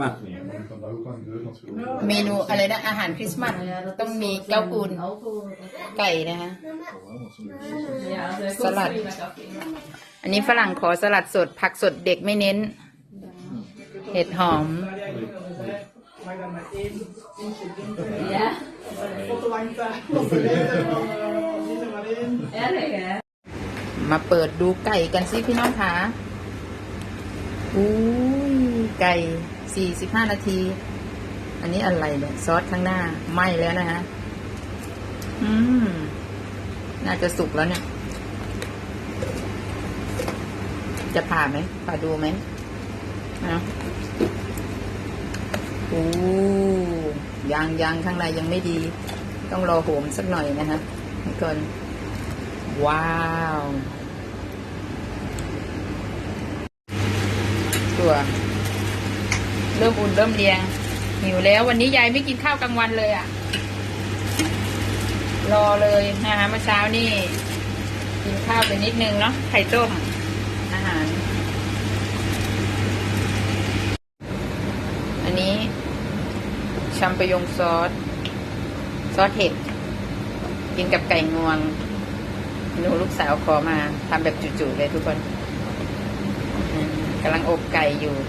Maar, kan daar ook aan de deur natuurlijk. เมนูอะไรนะอาหารคริสต์มาสต้องมีเก้าปูนไก่นะคะ Ja, de Salad. kost prima koffie. อันนี้ฝรั่งขอสลัดสด ผักสดเด็กไม่เน้น เห็ดหอม Ja. Erg hè? มาเปิดดูไก่กันสิพี่น้องคะอุ้ย ไก่สี่สิบห้านาที อันนี้อะไรเนี่ย ซอสข้างหน้าไหม้แล้วนะฮะ อืม น่าจะสุกแล้วเนี่ย จะผ่าไหมผ่าดูไหมนะโอ้ยังยังข้างในยังไม่ดี ต้องรอโหมสักหน่อยนะฮะทุกคนว้าวตัว เริ่มอุ่นเริ่มเรียง หิวแล้ววันนี้ยายไม่กินข้าวกลางวันเลยอะ่ะ รอเลยนะคะเมื่อเช้านี่ กินข้าวไปนิดนึงเนาะไข่ต้ม อาหาร อันนี้ชัมปยงซอส ซอสเห็ด กินกับไก่งวงหนูลูกสาวขอมาทำแบบจุๆเลยทุกคนกำลังอบไก่อยู่